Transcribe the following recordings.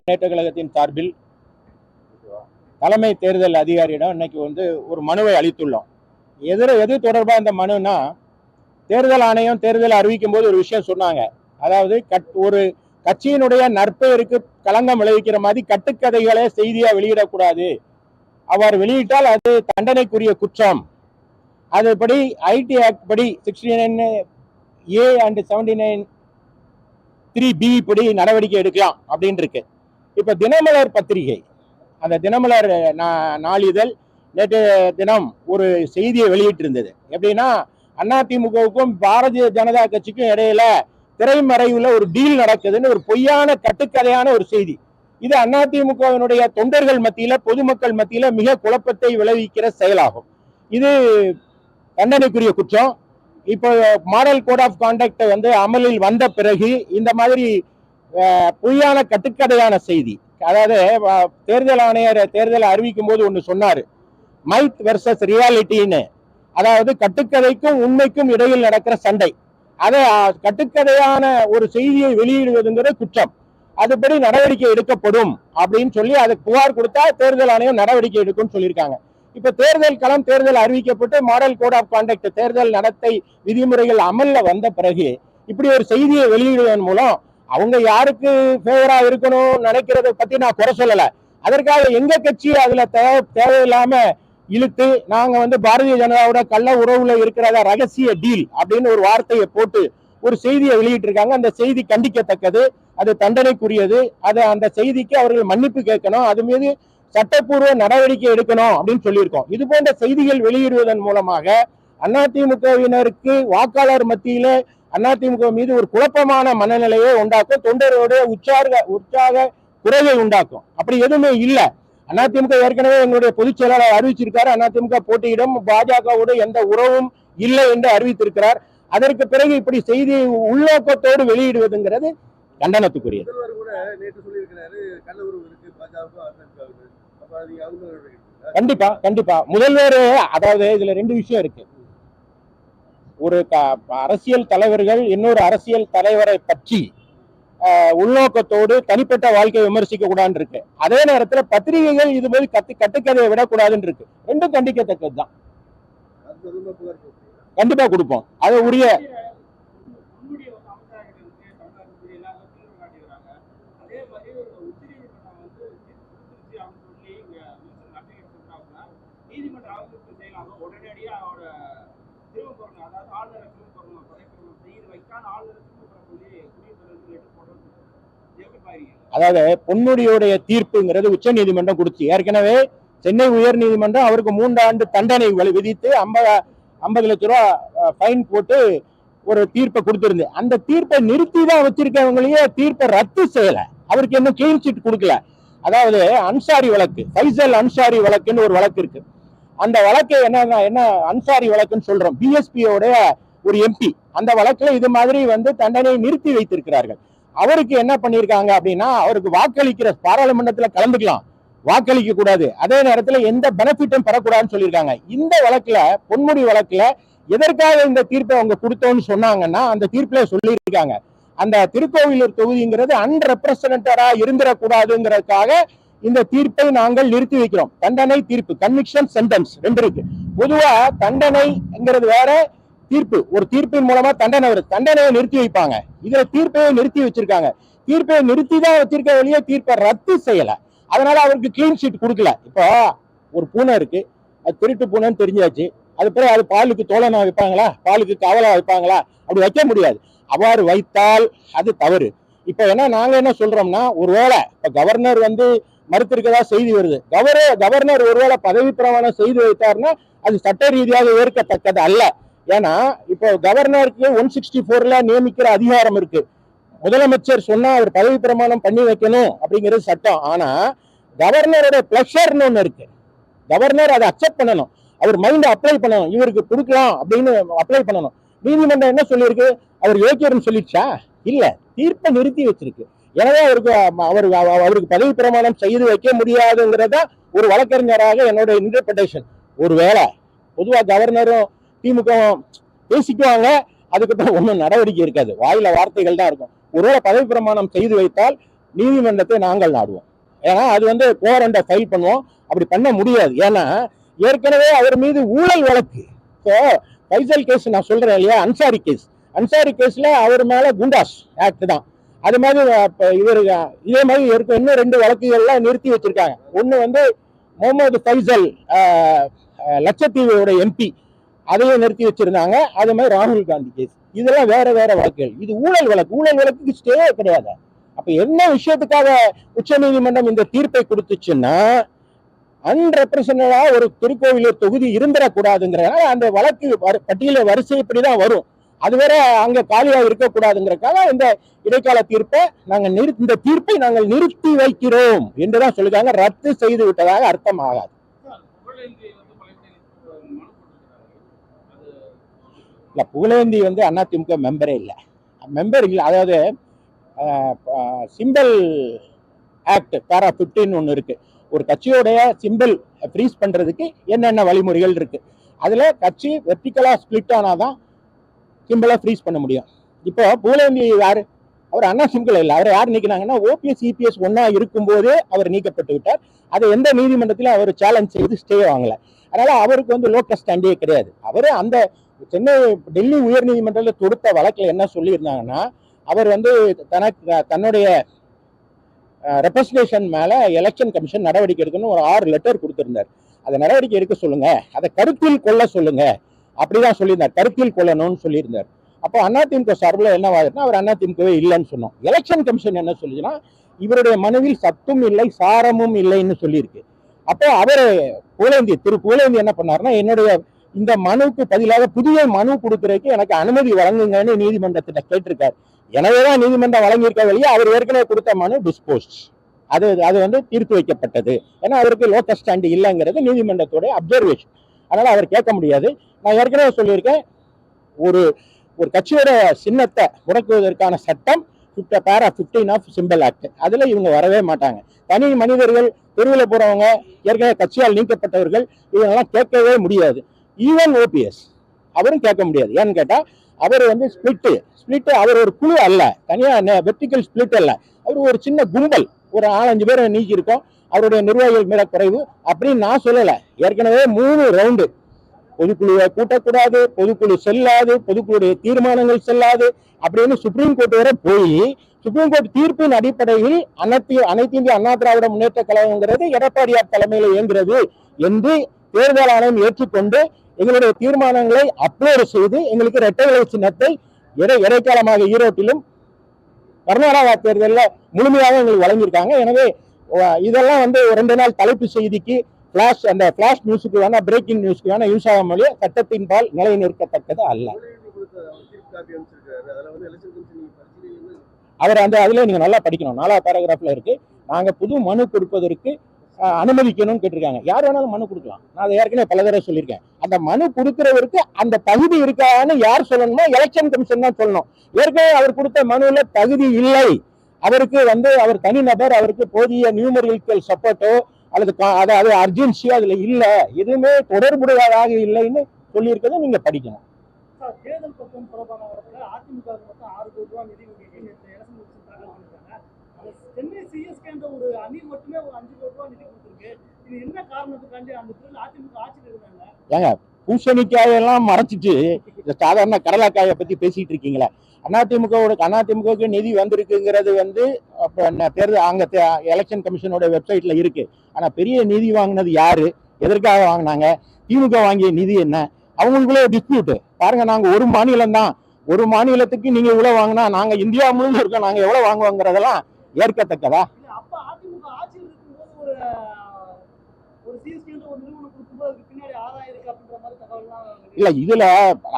முன்னேற்ற கழகத்தின் சார்பில் தலைமை தேர்தல் அதிகாரியிடம் இன்னைக்கு வந்து ஒரு மனுவை அளித்துள்ளோம். எதிர எது தொடர்பாக இந்த மனுனா தேர்தல் ஆணையம் தேர்தல் அறிவிக்கும் போது ஒரு விஷயம் சொன்னாங்க. அதாவது கட் ஒரு கட்சியினுடைய நற்பெயருக்கு களங்கம் விளைவிக்கிற மாதிரி கட்டுக்கதைகளை செய்தியா வெளியிடக்கூடாது. அவர் வெளியிட்டால் அது தண்டனைக்குரிய குற்றம். அதுபடி ஐடி ஆக்ட் படி sixty nine A and seventy nine three B படி நடவடிக்கை எடுக்கலாம் அப்படின்னு இருக்கு. இப்போ தினமலர் பத்திரிகை. அந்த தினமலர் நா- நாளிதழ் நேற்று தினம் ஒரு செய்தியை வெளியிட்டிருந்தது. எப்படின்னா அதிமுகவுக்கும் பாரதிய ஜனதா கட்சிக்கும் இடையில திரைமறைவுல ஒரு டீல் நடக்குதுன்னு ஒரு பொய்யான கட்டுக்கதையான ஒரு செய்தி. இது அதிமுகவினுடைய தொண்டர்கள் மத்தியில பொதுமக்கள் மத்தியில மிக குழப்பத்தை விளைவிக்கிற செயலாகும். இது தண்டனைக்குரிய குற்றம். இப்போ மாடல் கோட் ஆஃப் கான்டாக்ட் வந்து அமலில் வந்த பிறகு இந்த மாதிரி பொய்யான கட்டுக்கதையான செய்தி. அதாவது தேர்தல் ஆணையர் தேர்தலை அறிவிக்கும் போது ஒன்று சொன்னார். மைத் வெர்சஸ் ரியாலிட்டின்னு. அதாவது கட்டுக்கதைக்கும் உண்மைக்கும் இடையில் நடக்கிற சண்டை. அதை கட்டுக்கதையான ஒரு செய்தியை வெளியிடுவதுங்கிறது குற்றம். அதுபடி நடவடிக்கை எடுக்கப்படும் அப்படின்னு சொல்லி அதுக்கு புகார் கொடுத்தா தேர்தல் ஆணையம் நடவடிக்கை எடுக்கும்னு சொல்லியிருக்காங்க. இப்ப தேர்தல் களம் தேர்தல் அறிவிக்கப்பட்டு மாடல் கோட் ஆஃப் கான்டக்ட் தேர்தல் நடத்தை விதிமுறைகள் அமல்ல வந்த பிறகு இப்படி ஒரு செய்தியை வெளியிடுவதன் மூலம் அவங்க யாருக்கு ஃபேவரா இருக்கணும் நினைக்கிறத பத்தி நான் குறை சொல்லல. அதற்காக எங்க கட்சி அதுல தேவை தேவையில்லாம இழுத்து நாங்க வந்து பாரதிய ஜனதாவோட கள்ள உறவுல இருக்கிறத ரகசிய டீல் அப்படின்னு ஒரு வார்த்தையை போட்டு ஒரு செய்தியை வெளியிட்டிருக்காங்க. அந்த செய்தி கண்டிக்கத்தக்கது. அது தண்டனைக்குரியது. அது அந்த செய்திக்கு அவர்கள் மன்னிப்பு கேட்கணும். அது மீது சட்டப்பூர்வ நடவடிக்கை எடுக்கணும் அப்படின்னு சொல்லியிருக்கோம். இது போன்ற செய்திகள் வெளியிடுவதன் மூலமாக அதிமுகவினருக்கு வாக்காளர் மத்தியில அதிமுக மீது ஒரு குழப்பமான மனநிலையை உண்டாக்கும் தொண்டர்களுடைய உற்சாக உற்சாக குறைவை உண்டாக்கும். அப்படி எதுவுமே இல்லை. அதிமுக ஏற்கனவே எங்களுடைய பொதுச் செயலாளர் அறிவிச்சிருக்காரு. அதிமுக போட்டியிடும் பாஜகவோடு எந்த உறவும் இல்லை என்று அறிவித்திருக்கிறார். அதற்கு பிறகு இப்படி செய்தியை உள்நோக்கத்தோடு வெளியிடுவதுங்கிறது கண்டனத்துக்குரியது? கண்டிப்பா கண்டிப்பா. முதல்வர் அதாவது இதுல ரெண்டு விஷயம் இருக்கு. ஒரு அரசியல் தலைவர்கள் இன்னொரு அரசியல் தலைவரை பற்றி உள்நோக்கத்தோடு தனிப்பட்ட வாழ்க்கையை விமர்சிக்க கூடாதுன்னு இருக்கு. அதே நேரத்துல பத்திரிகைகள் இது மாதிரி கத்து கட்டுக்கதையை விடக்கூடாதுன்னு இருக்கு. ரெண்டும் கண்டிக்கத்தக்கது தான் அது தொடர்பா புகார் கொடுத்தீங்க. கண்டிப்பா கொடுப்போம். அது உரிய அதாவது பொன்முடியுடைய தீர்ப்புங்கிறது உச்ச நீதிமன்றம் கொடுத்து ஏற்கனவே சென்னை உயர் நீதிமன்றம் அவருக்கு மூன்றாண்டு தண்டனை விதித்து ஐம்பது ஐம்பது லட்ச ரூபா ஃபைன் போட்டு ஒரு தீர்ப்பை கொடுத்திருந்து. அந்த தீர்ப்பை நிறுத்தி தான் வச்சிருக்கவங்களையே தீர்ப்பை ரத்து செய்யல. அவருக்கு இன்னும் கிளீன் சீட் கொடுக்கல. அதாவது அன்சாரி வழக்கு ஃபைசல் அன்சாரி வழக்குன்னு ஒரு வழக்கு இருக்கு. அந்த வழக்கை என்ன என்ன அன்சாரி வழக்குன்னு சொல்றோம். பிஎஸ்பியோட ஒரு எம்பி அந்த வழக்குல இது மாதிரி வந்து தண்டனை நிறுத்தி வைத்திருக்கிறார்கள். அவருக்கு என்ன பண்ணியிருக்காங்க அப்படின்னா அவருக்கு வாக்களிக்கிற பாராளுமன்றத்துல கலந்துக்கலாம். வாக்களிக்க கூடாது. அதே நேரத்துல எந்த பெனிஃபிட்டும் பெறக்கூடாதுன்னு சொல்லியிருக்காங்க. இந்த வழக்குல பொன்முடி வழக்குல எதற்காக இந்த தீர்ப்பை அவங்க கொடுத்தோம்னு சொன்னாங்கன்னா அந்த தீர்ப்புல சொல்லியிருக்காங்க. அந்த திருக்கோவிலூர் தொகுதிங்கிறது அன்ரெப்ரசன்டடா இருந்துடக்கூடாதுங்கிறதுக்காக இந்த தீர்ப்பை நாங்கள் நிறுத்தி வைக்கிறோம். தண்டனை தீர்ப்பு கன்விக்ஷன் சென்டென்ஸ் ரெண்டு இருக்கு. பொதுவா தண்டனைங்கிறது வேற தீர்ப்பு. ஒரு தீர்ப்பின் மூலமா தண்டனை வருது. தண்டனையை நிறுத்தி வைப்பாங்க. இதுல தீர்ப்பையை நிறுத்தி வச்சிருக்காங்க. தீர்ப்பை நிறுத்தி தான் வச்சிருக்க வழியே தீர்ப்பை ரத்து செய்யல. அதனால அவருக்கு கிளீன் ஷீட் கொடுக்கல. இப்போ ஒரு பூனை இருக்கு. அது திருட்டு பூனைன்னு தெரிஞ்சாச்சு. அது பிறகு அது பாலுக்கு தோழனா வைப்பாங்களா? பாலுக்கு காவலா வைப்பாங்களா? அப்படி வைக்க முடியாது. அவ்வாறு வைத்தால் அது தவறு. இப்ப என்ன நாங்க என்ன சொல்றோம்னா ஒருவேளை இப்ப கவர்னர் வந்து மறுத்திருக்கதா செய்தி வருது. கவர்னர் கவர்னர் ஒருவேளை பதவி பிரமாணம் செய்து வைத்தாருன்னா அது சட்ட ரீதியாக ஏற்கத்தக்கது அல்ல. ஏன்னா இப்போ கவர்னருக்கு ஒன் சிக்ஸ்டி ஃபோர்ல நியமிக்கிற அதிகாரம் இருக்கு. முதலமைச்சர் சொன்னா அவர் பதவி பிரமாணம் பண்ணி வைக்கணும் அப்படிங்கிறது சட்டம். ஆனா கவர்னரோட பிளஷர்னு ஒண்ணு இருக்கு. கவர்னர் அதை அக்செப்ட் பண்ணணும். அவர் மைண்ட் அப்ளை பண்ணணும். இவருக்கு கொடுக்கலாம் அப்படின்னு அப்ளை பண்ணணும். நீதிமன்றம் என்ன சொல்லியிருக்கு? அவர் யோக்கியர்னு சொல்லிடுச்சா? இல்ல. தீர்ப்பை நிறுத்தி வச்சிருக்கு. எனவே அவருக்கு அவர் அவருக்கு பதவி பிரமாணம் செய்து வைக்க முடியாதுங்கிறத ஒரு வழக்கறிஞராக என்னோட இன்டர்பிரேஷன் ஒருவேளை பொதுவாக கவர்னரும் திமுக பேசிக்குவாங்க அதுக்கப்புறம் ஒன்றும் நடவடிக்கை இருக்காது. வாயில வார்த்தைகள் தான் இருக்கும். ஒருவேளை பதவி பிரமாணம் செய்து வைத்தால் நீதிமன்றத்தை நாங்கள் நாடுவோம். ஏன்னா அது வந்து கோரண்டை ஃபைல் பண்ணுவோம். அப்படி பண்ண முடியாது. ஏன்னா ஏற்கனவே அவர் மீது ஊழல் வழக்கு. ஸோ பைசல் கேஸ் நான் சொல்றேன் இல்லையா? அன்சாரி கேஸ் அன்சாரி கேஸ்ல அவர் மேல குண்டாஸ் ஆக்ட் தான். அது மாதிரி அப்ப இவர் இதே மாதிரி இருக்க. இன்னும் ரெண்டு வழக்குகள்லாம் நிறுத்தி வச்சிருக்காங்க. ஒன்று வந்து முகமது ஃபைசல் லட்சத்தீவோட எம்பி அதையும் நிறுத்தி வச்சிருந்தாங்க. அது மாதிரி ராகுல் காந்தி கேஸ் இதெல்லாம் வேற வேற வழக்குகள். இது ஊழல் வழக்கு. ஊழல் வழக்குக்கு ஸ்டே கிடையாது. அப்ப என்ன விஷயத்துக்காக உச்சநீதிமன்றம் இந்த தீர்ப்பை கொடுத்துச்சுன்னா அன்ரெப்ரசன்டா ஒரு திருக்கோவிலூர் தொகுதி இருந்துடக்கூடாதுங்கிறதுனால அந்த வழக்கு பட்டியல வரிசைப்படி தான் வரும். அது வேற அங்க காலியா இருக்கக்கூடாதுங்கிறதுக்காக இந்த இடைக்கால தீர்ப்பை நாங்கள் நிறு இந்த தீர்ப்பை நாங்கள் நிறுத்தி வைக்கிறோம் என்றுதான் சொல்லுறாங்க ரத்து செய்து விட்டதாக அர்த்தம் ஆகாது புகழேந்தி வந்து புகழேந்தி வந்து அதிமுக மெம்பரே இல்லை. மெம்பர் இல்லை அதாவது சிம்பிள் ஆக்ட் பேரா ஃபிஃப்டின்னு ஒன்று இருக்கு. ஒரு கட்சியோடைய சிம்பிள் ஃப்ரீஸ் பண்ணுறதுக்கு என்னென்ன வழிமுறைகள் இருக்கு. அதில் கட்சி வெர்டிக்கலாக ஸ்பிளிட் ஆனாதான் சிம்பிளாக ஃப்ரீஸ் பண்ண முடியும். இப்போ பூலேந்தி யார்? அவர் அண்ணா சிம்பிள் இல்லை. அவர் யார் நீக்கினாங்கன்னா ஓபிஎஸ் இபிஎஸ் ஒன்னா இருக்கும்போதே அவர் நீக்கப்பட்டு விட்டார். அதை எந்த நீதிமன்றத்திலும் அவர் சேலஞ்ச் செய்து ஸ்டே வாங்கல. அதனால அவருக்கு வந்து லோக்கல் ஸ்டாண்டே கிடையாது. அவர் அந்த சென்னை டெல்லி உயர் நீதிமன்றத்தில் தொடுத்த வழக்கில் என்ன சொல்லியிருந்தாங்கன்னா அவர் வந்து தனக்கு தன்னுடைய ரெப்ரஸன்டேஷன் மேலே எலெக்ஷன் கமிஷன் நடவடிக்கை எடுக்கணும்னு ஒரு ஆறு லெட்டர் கொடுத்துருந்தார். அதை நடவடிக்கை எடுக்க சொல்லுங்க. அதை கருத்தில் கொள்ள சொல்லுங்க. அப்படிதான் சொல்லியிருந்தார். கருத்தில் கொள்ளணும்னு சொல்லியிருந்தார். அப்போ அதிமுக சார்பில் என்ன ஆகுதுன்னா அவர் அதிமுகவே இல்லைன்னு சொன்னோம். எலெக்ஷன் கமிஷன் என்ன சொல்லுச்சுன்னா இவருடைய மனுவில் சத்தும் இல்லை சாரமும் இல்லைன்னு சொல்லியிருக்கு. அப்போ அவர் புகழேந்தி திரு புகழேந்தி என்ன பண்ணாருன்னா என்னுடைய இந்த மனுவுக்கு பதிலாக புதிய மனு கொடுக்கறதுக்கு எனக்கு அனுமதி வழங்குங்கன்னு நீதிமன்றத்திட்ட கேட்டிருக்காரு. எனவேதான் நீதிமன்றம் வழங்கியிருக்க வழியே அவர் ஏற்கனவே கொடுத்த மனு டிஸ்போஸ்ட் அது அது வந்து தீர்த்து வைக்கப்பட்டது. ஏன்னா அவருக்கு லோக்கல் ஸ்டாண்டு இல்லைங்கிறது நீதிமன்றத்துடைய அப்சர்வேஷன் அதனால் அவர் கேட்க முடியாது. நான் ஏற்கனவே சொல்லியிருக்கேன் ஒரு ஒரு கட்சியோட சின்னத்தை முடக்குவதற்கான சட்டம் பேரா ஃபிஃப்டீன் ஆஃப் சிம்பிள் ஆக்ட் அதில் இவங்க வரவே மாட்டாங்க. தனி மனிதர்கள் தெருவில் போகிறவங்க ஏற்கனவே கட்சியால் நீக்கப்பட்டவர்கள் இவங்கெல்லாம் கேட்கவே முடியாது. ஈவன் ஓபிஎஸ் அவரும் கேட்க முடியாது. ஏன்னு கேட்டால் அவர் வந்து ஸ்பிளிட்டு ஸ்பிளிட்டு அவர் ஒரு குழு அல்ல. தனியாக வெர்டிக்கல் ஸ்பிளிட் அல்ல. அவர் ஒரு சின்ன கும்பல். ஒரு நாலஞ்சு பேரை நீக்கி இருக்கோம் அவருடைய நிர்வாகிகள் மேல குறைவு அப்படின்னு நான் சொல்லலை. ஏற்கனவே மூணு ரவுண்டு பொதுக்குழுவை கூட்டக்கூடாது பொதுக்குழு செல்லாது பொதுக்குழுடைய தீர்மானங்கள் செல்லாது அப்படின்னு சுப்ரீம் கோர்ட் வரை போய் சுப்ரீம் கோர்ட் தீர்ப்பின் அடிப்படையில் அனைத்து அனைத்து இந்திய அண்ணா திராவிட முன்னேற்ற கழகங்கிறது எடப்பாடியார் தலைமையில் இயங்குகிறது என்று தேர்தல் ஆணையம் ஏற்றுக்கொண்டு எங்களுடைய தீர்மானங்களை அப்லோடு செய்து எங்களுக்கு இரட்டை இலை சின்னத்தை இடை இடைக்காலமாக ஈரோட்டிலும் கர்நாடகா தேர்தலில் முழுமையாக எங்களுக்கு வழங்கியிருக்காங்க. எனவே இதெல்லாம் வந்து ரெண்டு நாள் தலைப்பு செய்திக்கு ஃபிளாஷ் அந்த ஃபிளாஷ் நியூஸுக்கு வேணா பிரேக்கிங் நியூஸ்க்கு வேணா யூஸ் ஆகும் மொழியே சட்டத்தின் பால் நிலை நிற்கத்தக்கது அல்ல. அவர் அந்த அதில் நீங்கள் அந்த நல்லா படிக்கணும். நாலா பேராகிராஃபில் இருக்கு. நாங்கள் புது மனு கொடுப்பதற்கு அனுமதிக்கணும்னு கேட்டிருக்காங்க. யார் வேணாலும் மனு கொடுக்கலாம். நான் அதை ஏற்கனவே பல தடவை சொல்லியிருக்கேன். அந்த மனு கொடுக்கிறவருக்கு அந்த தகுதி இருக்கான்னு யார் சொல்லணுமோ எலெக்ஷன் கமிஷன் தான் சொல்லணும். ஏற்கனவே அவர் கொடுத்த மனுவில் தகுதி இல்லை. அவருக்கு வந்து அவர் தனிநபர் அவருக்கு போதிய நியூமரிக்கல் சப்போர்ட்டோ அல்லது அதாவது அர்ஜென்சியோ அதுல இல்ல. எதுவுமே தொடர்புடையதாக இல்லைன்னு சொல்லியிருக்கதை நீங்க படிக்கணும். ஏங்க பூசணிக்காயெல்லாம் மறைச்சிட்டு இந்த சாதாரண கடலைக்காயை பத்தி பேசிட்டு இருக்கீங்களே. அதிமுகவோட அதிமுகவுக்கு நிதி வந்திருக்குங்கிறது வந்து அப்ப என்ன தேர்தல் அங்க எலெக்ஷன் கமிஷனோட வெப்சைட்ல இருக்கு. ஆனா பெரிய நிதி வாங்கினது யாரு? எதற்காக வாங்கினாங்க? திமுக வாங்கிய நிதி என்ன? அவங்களுக்குள்ள டிஸ்பியூட் பாருங்க நாங்க ஒரு மாநிலம் தான். ஒரு மாநிலத்துக்கு நீங்க இவ்வளவு வாங்கினா நாங்க இந்தியா முழுவதும் இருக்கோம். நாங்க எவ்வளவு வாங்குவோங்கிறதெல்லாம் ஏற்கத்தக்கதா? ஒரு ஒரு நிறுவனம் கொடுக்கும்போது அதுக்கு பின்னாடி ஆதாயம் இருக்கு அப்படின்ற மாதிரி தகவல்லாம் இல்ல இதுல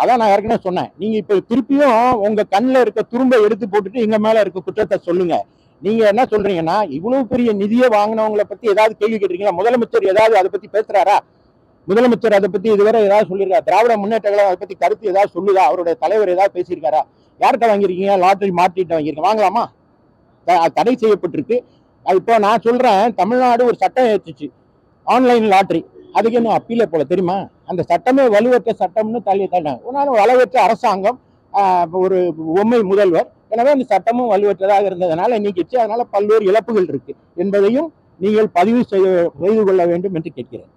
அதான் நான் ஏற்கனவே சொன்னேன். நீங்க இப்ப திருப்பியும் உங்க கண்ணில் இருக்க துரும்ப எடுத்து போட்டுட்டு இங்க மேல இருக்க குற்றத்தை சொல்லுங்க. நீங்க என்ன சொல்றீங்கன்னா இவ்வளவு பெரிய நிதியை வாங்கினவங்களை பத்தி ஏதாவது கேள்வி கேட்டிருக்கீங்களா? முதலமைச்சர் ஏதாவது அதை பத்தி பேசுறாரா? முதலமைச்சர் அதை பத்தி இதுவரை ஏதாவது சொல்லியிருக்கா? திராவிட முன்னேற்ற கழகம் அதை பத்தி கருத்து ஏதாவது சொல்லுதா? அவருடைய தலைவர் ஏதாவது பேசியிருக்காரா? யார்கிட்ட வாங்கியிருக்கீங்க? லாட்டரி மாற்றிட்டு வாங்கியிருக்கீங்க. வாங்கலாமா? தடை செய்யப்பட்டிருக்கு. இப்போ நான் சொல்றேன் தமிழ்நாடு ஒரு சட்டம் ஏற்றுச்சு ஆன்லைன் லாட்டரி. அதுக்கு இன்னும் அப்பீலே போல தெரியுமா? அந்த சட்டமே வலுவற்ற சட்டம்னு தள்ளி தள்ளினாங்க ஒரு வலுவற்ற அரசாங்கம் ஒரு உண்மை முதல்வர். எனவே அந்த சட்டமும் வலுவற்றதாக இருந்ததனால நீக்கிச்சு அதனால பல்வேறு இழப்புகள் இருக்கு என்பதையும் நீங்கள் பதிவு செய்ய செய்து கொள்ள வேண்டும் என்று கேட்கிறேன்.